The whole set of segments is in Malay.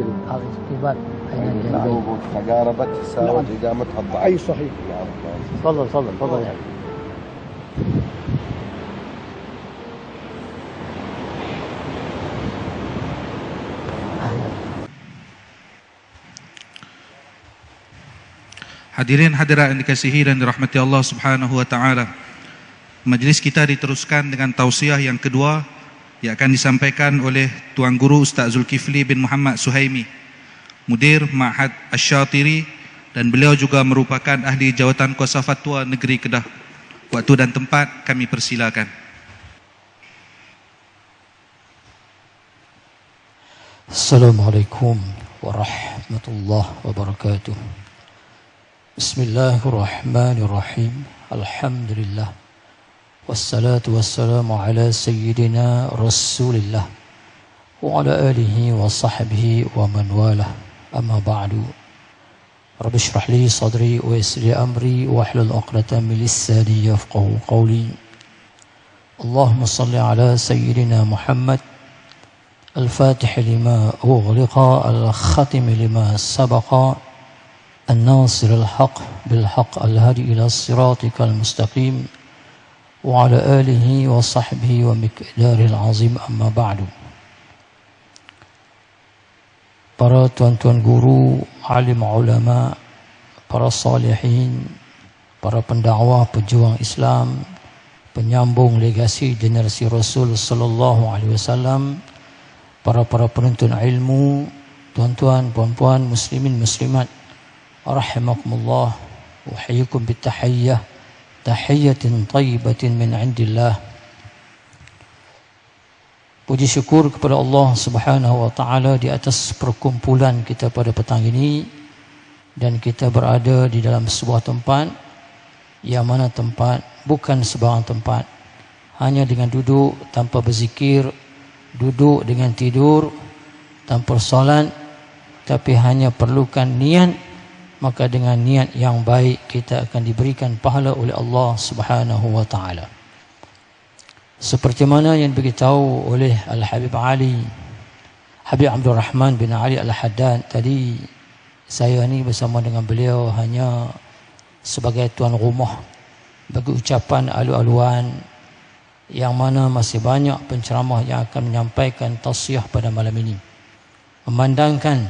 بالاختبار بين مع الجانبين وجود تقاربت تساوت نعم. إقامتها الضعف أي صحيح نعم نعم. تفضل تفضل تفضل يا أخي. Hadirin hadirat yang dikasihi dan dirahmati Allah Subhanahu wa taala. Majlis kita diteruskan dengan tausiah yang kedua yang akan disampaikan oleh Tuan Guru Ustaz Zulkifli bin Muhammad Suhaimi, Mudir Ma'had Ash-Shatiri dan beliau juga merupakan ahli jawatan kuasa fatwa negeri Kedah. Waktu dan tempat kami persilakan. Assalamualaikum warahmatullahi wabarakatuh. Bismillahirrahmanirrahim. Alhamdulillah. والصلاة والسلام على سيدنا رسول الله وعلى آله وصحبه ومن والاه. أما بعد رب اشرح لي صدري ويسر لي أمري واحلل عقدة من لساني يفقه قولي. اللهم صل على سيدنا محمد الفاتح لما أغلق الختم لما سبق الناصر الحق بالحق الهادي إلى صراطك المستقيم. وعلى آله وصحبه ومقداره العظيم أما بعد para tuan-tuan guru, alim ulama, para salihin, para pendakwah pejuang Islam, penyambung legasi generasi Rasul sallallahu alaihi wasallam, para para penuntun ilmu, tuan-tuan, puan-puan, muslimin, muslimat, rahimakumullah, uhyikum bitahiyyah, tahiyyatin tayyibatin min indillah. Puji syukur kepada Allah Subhanahu wa taala di atas perkumpulan kita pada petang ini dan kita berada di dalam sebuah tempat yang mana tempat bukan sebarang tempat hanya dengan duduk tanpa berzikir duduk dengan tidur tanpa solat tapi hanya perlukan niat maka dengan niat yang baik kita akan diberikan pahala oleh Allah Subhanahu wa taala seperti mana yang diberitahu oleh Al Habib Ali Habib Abdul Rahman bin Ali Al Haddad tadi saya ni bersama dengan beliau hanya sebagai tuan rumah bagi ucapan alu-aluan yang mana masih banyak penceramah yang akan menyampaikan tausiah pada malam ini. Memandangkan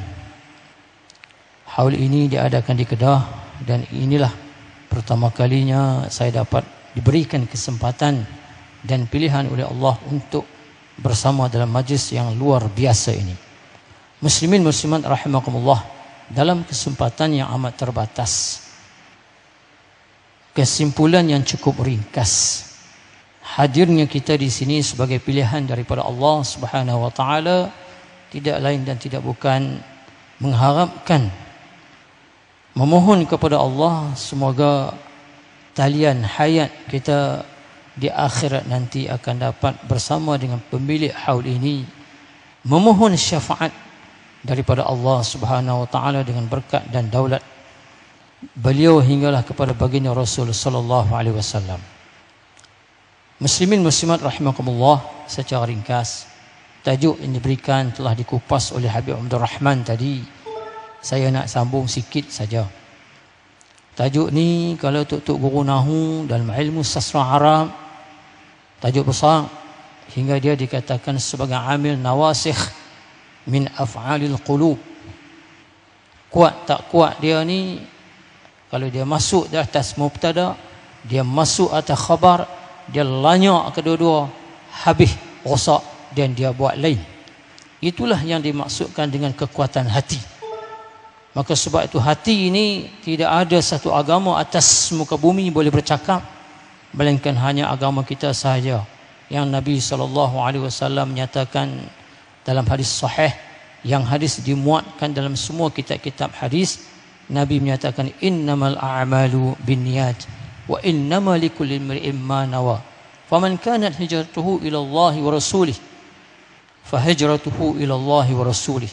haul ini diadakan di Kedah dan inilah pertama kalinya saya dapat diberikan kesempatan dan pilihan oleh Allah untuk bersama dalam majlis yang luar biasa ini. Muslimin muslimat rahimakumullah dalam kesempatan yang amat terbatas. Kesimpulan yang cukup ringkas hadirnya kita di sini sebagai pilihan daripada Allah Subhanahu wa taala tidak lain dan tidak bukan mengharapkan memohon kepada Allah semoga talian hayat kita di akhirat nanti akan dapat bersama dengan pemilik haul ini. Memohon syafaat daripada Allah Subhanahu wa taala dengan berkat dan daulat beliau hinggalah kepada baginda Rasul sallallahu alaihi wasallam. Muslimin muslimat rahimakumullah secara ringkas tajuk yang diberikan telah dikupas oleh Habib Abdul Rahman tadi saya nak sambung sikit saja. Tajuk ni kalau tuk-tuk guru nahu dalam ilmu sastra Arab tajuk besar hingga dia dikatakan sebagai amil nawasikh min af'alil qulub. Kuat tak kuat dia ni kalau dia masuk di atas mubtada dia masuk atas khabar dia lanyak kedua-dua habis rosak dan dia buat lain. Itulah yang dimaksudkan dengan kekuatan hati maka sebab itu hati ini tidak ada satu agama atas muka bumi boleh bercakap. Melainkan hanya agama kita sahaja yang Nabi SAW menyatakan dalam hadis sahih yang hadis dimuatkan dalam semua kitab-kitab hadis Nabi menyatakan innamal a'malu binniyat wa innama likulli imri'in ma nawa. Faman kanat hijratuhu ila Allah wa rasulih fahijratuhu ila Allah wa rasulih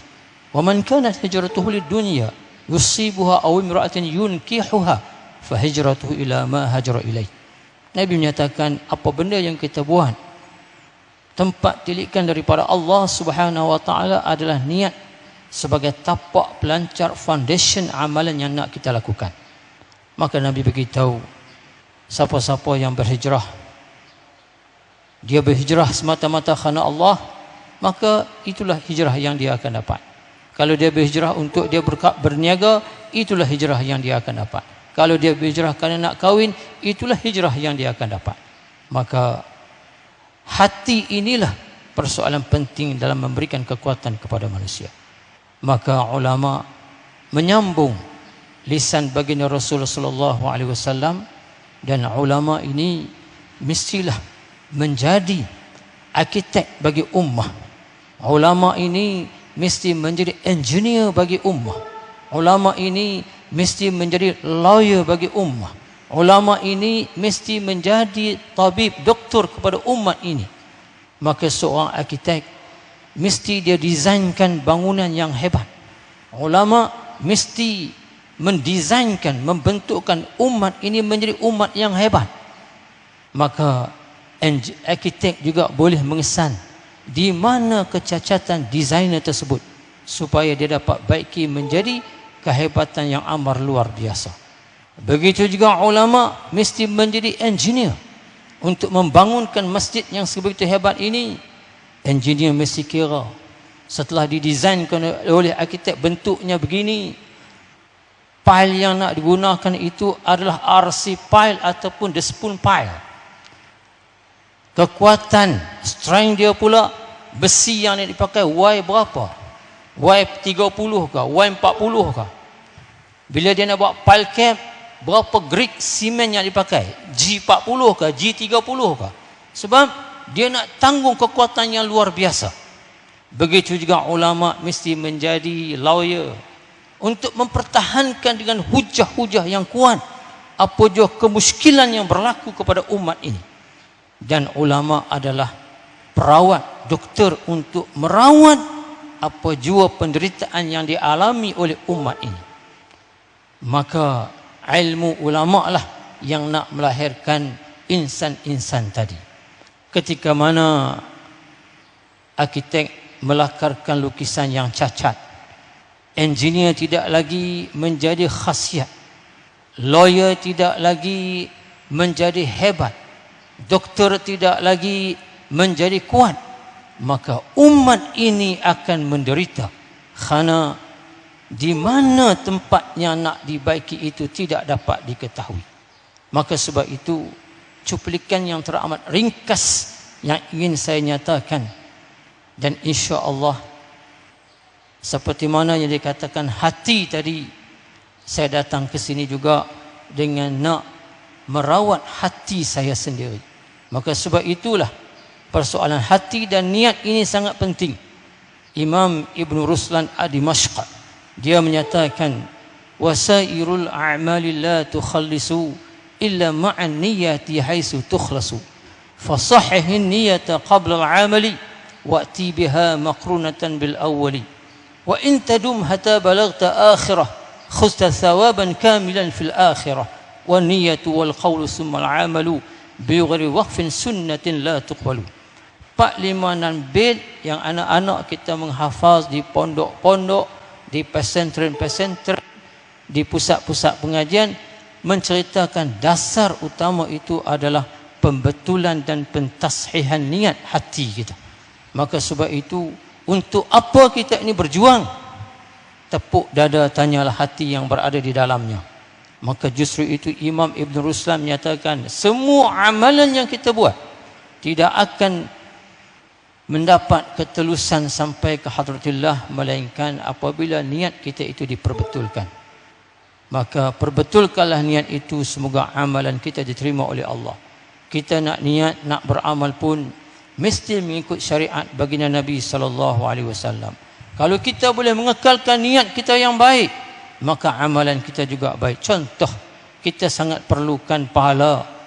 man kanat hijratuhu lid-dunya yusibuha aw imra'atin yunkihuha fahijratuhu ila ma hajara ilaih Nabi menyatakan apa benda yang kita buat tempat tilikan daripada Allah Subhanahu wa taala adalah niat sebagai tapak pelancar foundation amalan yang nak kita lakukan. Maka Nabi beritahu siapa-siapa yang berhijrah dia berhijrah semata-mata kerana Allah maka itulah hijrah yang dia akan dapat. Kalau dia berhijrah untuk dia berniaga itulah hijrah yang dia akan dapat. Kalau dia berhijrah kerana nak kahwin itulah hijrah yang dia akan dapat. Maka hati inilah persoalan penting dalam memberikan kekuatan kepada manusia. Maka ulama menyambung lisan baginda Rasulullah sallallahu alaihi wasallam dan ulama ini mestilah menjadi arkitek bagi ummah. Ulama ini mesti menjadi engineer bagi ummah. Ulama ini mesti menjadi lawyer bagi ummah. Ulama ini mesti menjadi tabib, doktor kepada umat ini. Maka seorang arkitek mesti dia desainkan bangunan yang hebat. Ulama mesti mendesainkan, membentukkan umat ini menjadi umat yang hebat. Maka arkitek juga boleh mengesan di mana kecacatan desainer tersebut supaya dia dapat baiki menjadi kehebatan yang amar luar biasa. Begitu juga ulama mesti menjadi engineer untuk membangunkan masjid yang sebegitu hebat ini. Engineer mesti kira setelah didesainkan oleh arkitek bentuknya begini, file yang nak digunakan itu adalah RC file ataupun the spoon file. Kekuatan strength dia pula besi yang nak dipakai Y berapa? Y30 ke? Y40 ke? Bila dia nak buat pile cap, berapa grit simen yang dipakai? G40 ke? G30 ke? Sebab dia nak tanggung kekuatan yang luar biasa. Begitu juga ulama mesti menjadi lawyer, untuk mempertahankan dengan hujah-hujah yang kuat apa jua kemuskilan yang berlaku kepada umat ini dan ulama adalah perawat doktor untuk merawat apa jua penderitaan yang dialami oleh umat ini. Maka ilmu ulama lah yang nak melahirkan insan-insan tadi. Ketika mana arkitek melakarkan lukisan yang cacat engineer tidak lagi menjadi khasiat lawyer tidak lagi menjadi hebat doktor tidak lagi menjadi kuat maka umat ini akan menderita. Kerana di mana tempatnya nak dibaiki itu tidak dapat diketahui. Maka sebab itu cuplikan yang teramat ringkas yang ingin saya nyatakan. Dan insya Allah seperti mana yang dikatakan hati tadi saya datang ke sini juga dengan nak merawat hati saya sendiri. Maka sebab itulah persoalan hati dan niat ini sangat penting. Imam Ibn Ruslan Ad-Dimashq dia menyatakan wasairul a'mali la tukhallisu illa ma'an niyyati haitsu tukhlasu fasahihin niyyata qabla al-'amali wa'ti biha maqrunatan bil awwali wa in tadum hatta balaghta akhirah khuzta thawaban kamilan fil akhirah wan niyyatu wal qawlu thumma al-'amalu bi ghairi waqfin sunnatin la tuqbalu empat lima enam bait yang anak-anak kita menghafaz di pondok-pondok, di pesantren-pesantren, di pusat-pusat pengajian menceritakan dasar utama itu adalah pembetulan dan pentasihan niat hati kita. Maka sebab itu untuk apa kita ini berjuang? Tepuk dada tanyalah hati yang berada di dalamnya. Maka justru itu Imam Ibn Ruslan menyatakan semua amalan yang kita buat tidak akan mendapat ketelusan sampai ke hadratillah melainkan apabila niat kita itu diperbetulkan. Maka perbetulkanlah niat itu semoga amalan kita diterima oleh Allah. Kita nak niat nak beramal pun mesti mengikut syariat baginda Nabi sallallahu alaihi wasallam. Kalau kita boleh mengekalkan niat kita yang baik, maka amalan kita juga baik. Contoh, kita sangat perlukan pahala.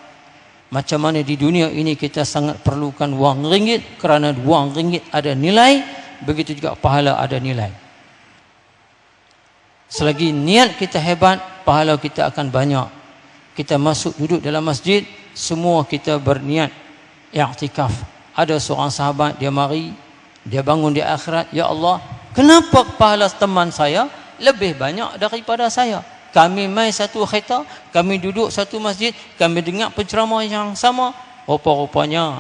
Macam mana di dunia ini kita sangat perlukan wang ringgit kerana wang ringgit ada nilai, begitu juga pahala ada nilai. Selagi niat kita hebat, pahala kita akan banyak. Kita masuk duduk dalam masjid, semua kita berniat i'tikaf ada seorang sahabat dia mari dia bangun di akhirat ya Allah Kenapa pahala teman saya lebih banyak daripada saya? Kami mai satu kereta, kami duduk satu masjid, kami dengar penceramah yang sama. Rupa-rupanya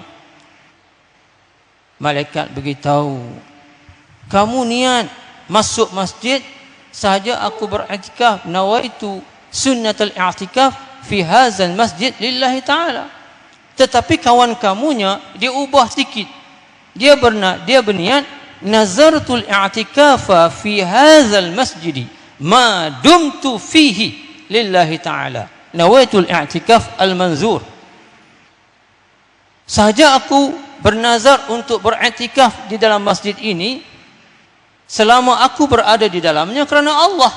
malaikat beritahu, kamu niat masuk masjid sahaja aku beriktikaf nawaitu sunnatul i'tikaf fi hadzal masjid lillahi taala. Tetapi kawan kamunya dia ubah sedikit. Dia bernak, dia berniat nazartul i'tikafa fi hadzal masjid ma dumtu fihi lillahi ta'ala. Nawaitul i'tikaf al-manzur. Sahaja aku bernazar untuk beriktikaf di dalam masjid ini selama aku berada di dalamnya kerana Allah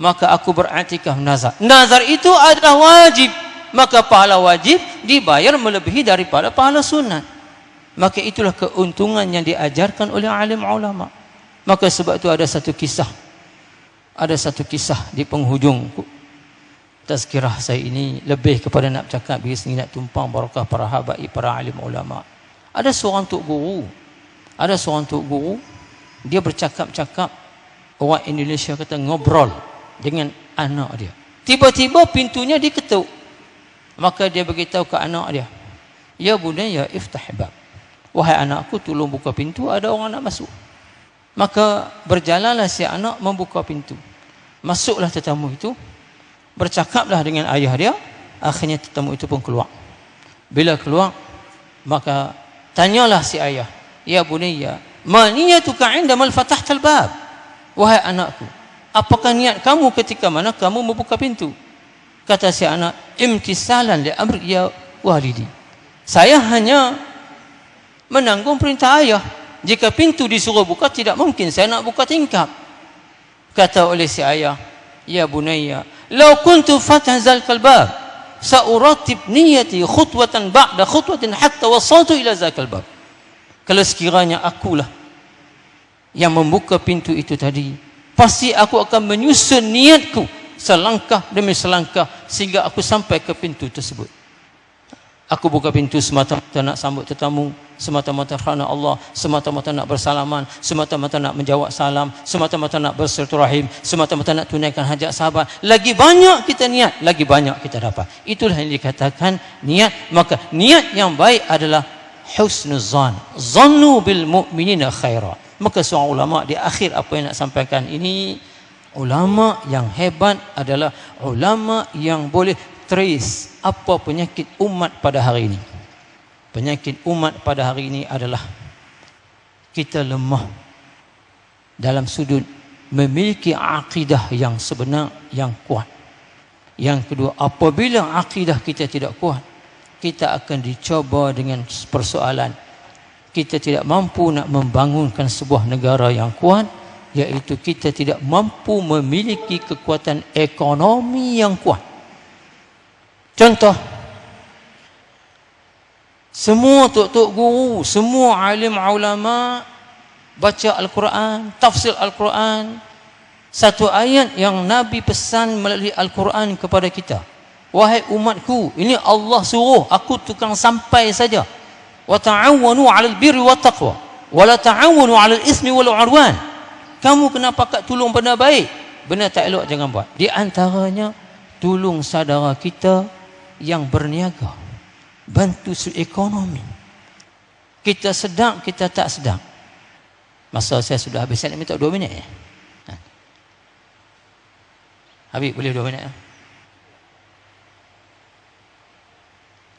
maka aku beriktikaf nazar. Nazar itu adalah wajib. Maka pahala wajib dibayar melebihi daripada pahala sunat maka itulah keuntungan yang diajarkan oleh alim ulama. Maka sebab itu ada satu kisah ada satu kisah di penghujung tazkirah saya ini lebih kepada nak cakap bagi sini nak tumpang barakah para habaib para alim ulama. Ada seorang tok guru. Ada seorang tok guru dia bercakap-cakap orang Indonesia kata ngobrol dengan anak dia. Tiba-tiba pintunya diketuk. Maka dia beritahu ke anak dia ya bunaya iftah bab. Wahai anakku tolong buka pintu ada orang nak masuk. Maka berjalanlah si anak membuka pintu. Masuklah tetamu itu. Bercakaplah dengan ayah dia. Akhirnya tetamu itu pun keluar. Bila keluar maka tanyalah si ayah, "Ya bunayya, ma niyatuka 'inda mal fatahtal bab?" Wahai anakku, apakah niat kamu ketika mana kamu membuka pintu? Kata si anak, "Imtisalan li amri ya walidi." Saya hanya menanggung perintah ayah. Jika pintu disuruh buka tidak mungkin saya nak buka tingkap. Kata oleh si ayah, "Ya bunayya, law kuntu fatahzal kalbab, sauratib niyati khutwatan ba'da khutwatin hatta wasaltu ila zakal bab." Kalau sekiranya akulah yang membuka pintu itu tadi, pasti aku akan menyusun niatku selangkah demi selangkah sehingga aku sampai ke pintu tersebut. Aku buka pintu semata-mata nak sambut tetamu, semata-mata kerana Allah, semata-mata nak bersalaman, semata-mata nak menjawab salam, semata-mata nak bersilaturahim, semata-mata nak tunaikan hajat sahabat. Lagi banyak kita niat, lagi banyak kita dapat. Itulah yang dikatakan niat. Maka niat yang baik adalah husnuzan. Zannu bil mu'minina khaira. Maka seorang ulama di akhir apa yang nak sampaikan ini, ulama yang hebat adalah ulama yang boleh trace apa penyakit umat pada hari ini. Penyakit umat pada hari ini adalah kita lemah dalam sudut memiliki akidah yang sebenar yang kuat. Yang kedua, apabila akidah kita tidak kuat, kita akan dicoba dengan persoalan. Kita tidak mampu nak membangunkan sebuah negara yang kuat, iaitu kita tidak mampu memiliki kekuatan ekonomi yang kuat. Contoh Semua tok-tok guru, semua alim ulama baca Al-Quran, tafsir Al-Quran. Satu ayat yang Nabi pesan melalui Al-Quran kepada kita. Wahai umatku, ini Allah suruh aku tukang sampai saja. Wa ta'awanu 'alal birri wat taqwa, wa la ta'awanu 'alal ismi wal 'udwan. Kamu kena pakat tolong benda baik, benda tak elok jangan buat. Di antaranya tolong saudara kita yang berniaga bantu ekonomi. Kita sedang kita tak sedang. Masa saya sudah habis saya nak minta 2 minit ya? Habib boleh 2 minit ya?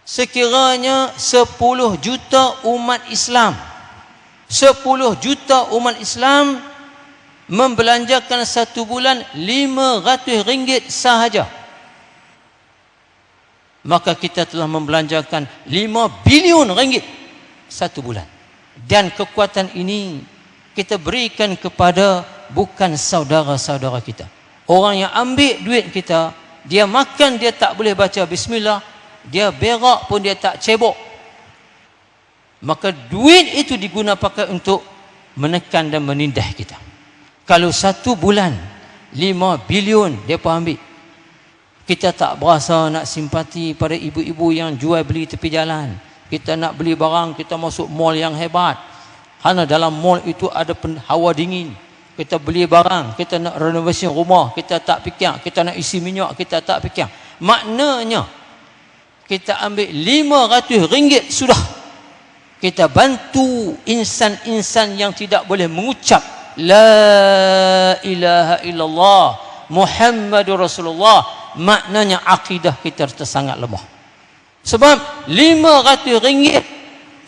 sekiranya 10 juta umat Islam 10 juta umat Islam membelanjakan satu bulan 500 ringgit sahaja maka kita telah membelanjakan 5 bilion ringgit satu bulan. Dan kekuatan ini kita berikan kepada bukan saudara-saudara kita. Orang yang ambil duit kita dia makan dia tak boleh baca bismillah dia berak pun dia tak cebok. Maka duit itu diguna pakai untuk menekan dan menindah kita. Kalau satu bulan 5 bilion dia pun ambil kita tak berasa nak simpati pada ibu-ibu yang jual beli tepi jalan. Kita nak beli barang, kita masuk mall yang hebat. Hana dalam mall itu ada hawa dingin. Kita beli barang, kita nak renovasi rumah, kita tak fikir, kita nak isi minyak, kita tak fikir. Maknanya kita ambil RM500 sudah. Kita bantu insan-insan yang tidak boleh mengucap La ilaha illallah Muhammadur Rasulullah Maknanya akidah kita tersangat lemah Sebab RM500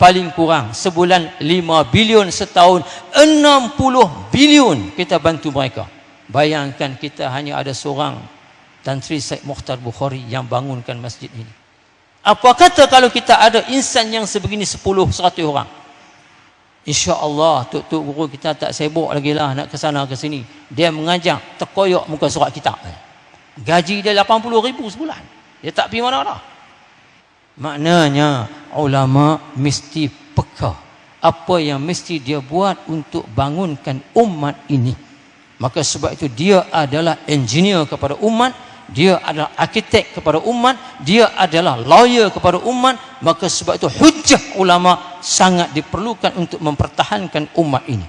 paling kurang sebulan 5 bilion setahun 60 bilion kita bantu mereka bayangkan kita hanya ada seorang Tan Sri Syed Mukhtar Bukhari yang bangunkan masjid ini apa kata kalau kita ada insan yang sebegini 10 100 orang InsyaAllah tuk-tuk guru kita tak sibuk lagi lah nak ke sana ke sini. Dia mengajar terkoyok muka surat kita. Gaji dia 80 ribu sebulan. Dia tak pergi mana dah. Maknanya ulama mesti peka apa yang mesti dia buat untuk bangunkan umat ini. Maka sebab itu dia adalah engineer kepada umat, dia adalah arkitek kepada umat, dia adalah lawyer kepada umat, maka sebab itu hujah ulama sangat diperlukan untuk mempertahankan umat ini.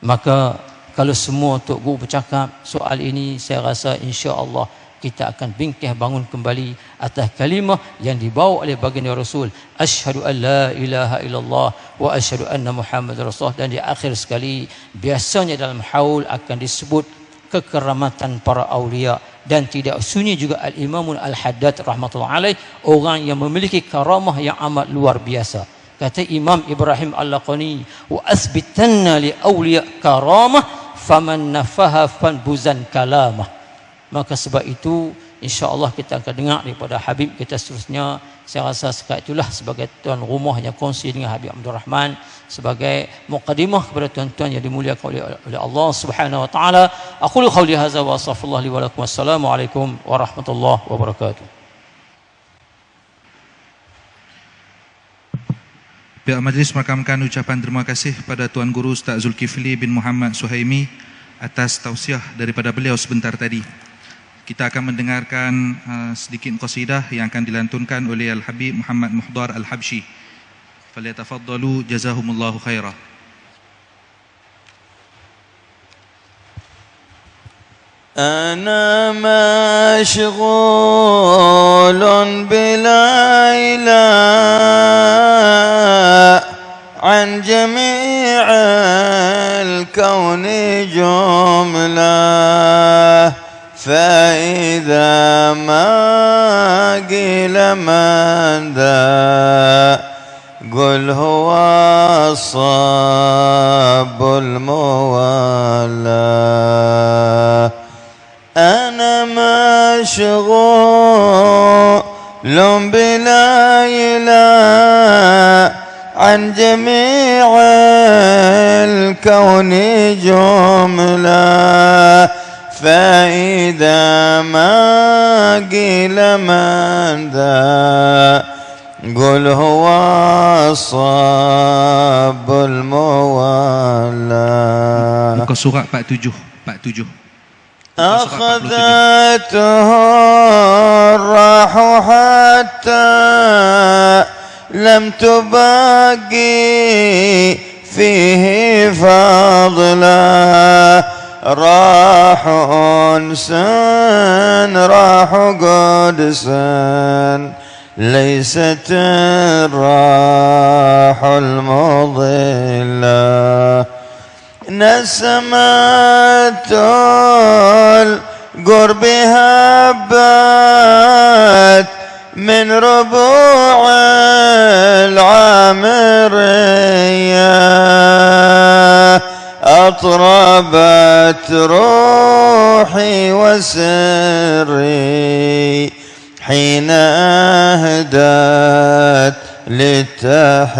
Maka kalau semua Tok Guru bercakap soal ini saya rasa insya-Allah kita akan bingkih bangun kembali atas kalimah yang dibawa oleh baginda Rasul. Asyhadu an la ilaha illallah wa asyhadu anna muhammadar rasul dan di akhir sekali biasanya dalam haul akan disebut kekeramatan para aulia. Dan tidak sunyi juga al-imam al-haddad rahmatullah alaih orang yang memiliki karamah yang amat luar biasa. Kata imam ibrahim al-laqani wa asbitanna li aulia karamah faman nafaha fanbuzan kalamah Maka sebab itu insya-Allah kita akan dengar daripada Habib kita seterusnya. Saya rasa sekat itulah sebagai tuan rumah yang kongsi dengan Habib Abdul Rahman sebagai mukadimah kepada tuan-tuan yang dimuliakan oleh, Allah Subhanahu wa taala. Aku qauli hadza wa astaghfirullah li wa lakum. Wassalamualaikum warahmatullahi wabarakatuh. Pihak majlis merakamkan ucapan terima kasih pada Tuan Guru Ustaz Zulkifli bin Muhammad Suhaimi atas tausiah daripada beliau sebentar tadi kita akan mendengarkan uh, sedikit qasidah yang akan dilantunkan oleh Al-Habib Muhammad Muhdar Al-Habshi. Falyatafaddalu jazahumullahu khairah. أنا مشغول بليلى عن جميع الكون جملة فإذا ما قيل من ذا قل هو الصاب المولى. أنا مشغول الكون جملة فإذا ما قيل من ذا قل هو الصاب المولى. Muka surat 47 47 أخذته الراح حتى لم تبقي فيه فضلا راح انسان راح قدسا ليست الراح المضلة. نسمت القرب هبت من ربوع العامرية. أطربت روحي وسري حين أهدت للتحية.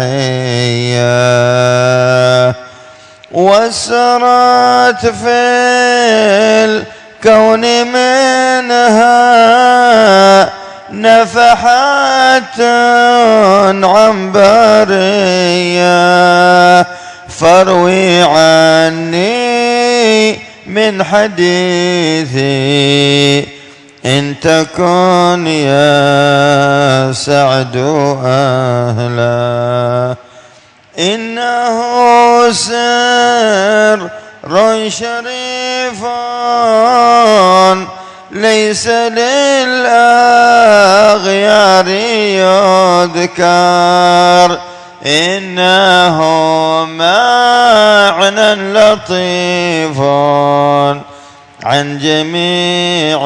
وسرت في الكون منها نفحات عنبريه فاروي عني من حديثي إن تكن يا سعد أهلا. إنه سر شريف ليس للأغيار يذكر. إنه معنى لطيف عن جميع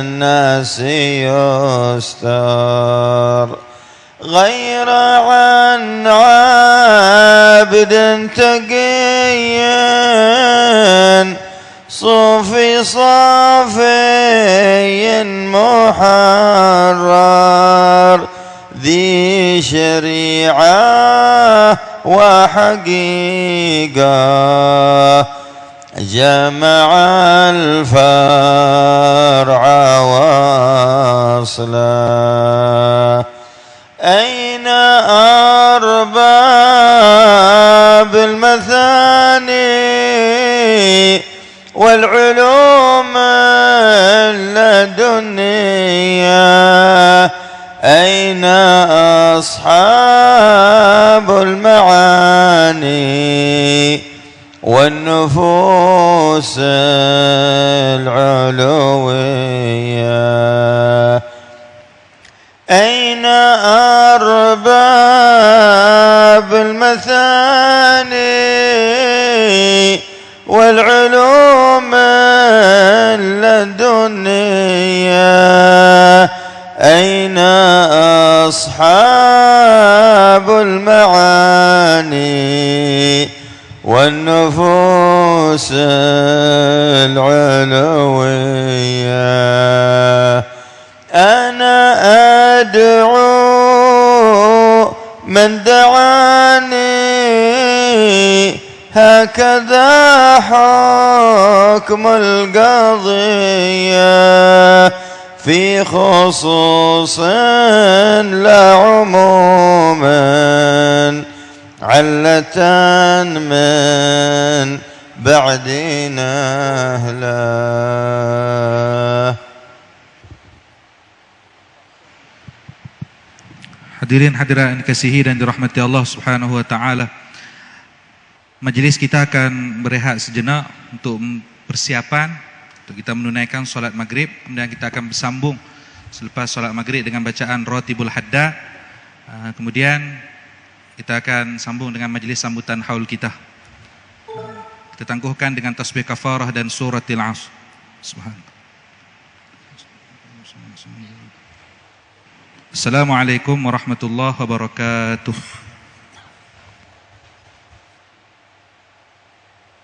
الناس يستر. غير عن عابد تقي صوفي صافي محرر ذي شريعة وحقيقة. جمع الفرع واصله والعلوم اللدنية. أين أصحاب المعاني والنفوس العلوية؟ أين أرباب المثاني والعلوم اللدنية أين أصحاب المعاني والنفوس العلوية؟ أنا أدعو من دعاني هكذا حكم القضية في خصوص لا عموما علة من بعدنا أهله Hadirin hadirat yang dikasihi dan dirahmati Allah Subhanahu wa taala. Majlis kita akan berehat sejenak untuk persiapan untuk kita menunaikan solat maghrib kemudian kita akan bersambung selepas solat maghrib dengan bacaan Ratibul Hadda. Ah, Kemudian kita akan sambung dengan majlis sambutan haul kita. Kita tangguhkan dengan tasbih kafarah dan suratil Asr. Subhanallah. Assalamualaikum warahmatullahi wabarakatuh.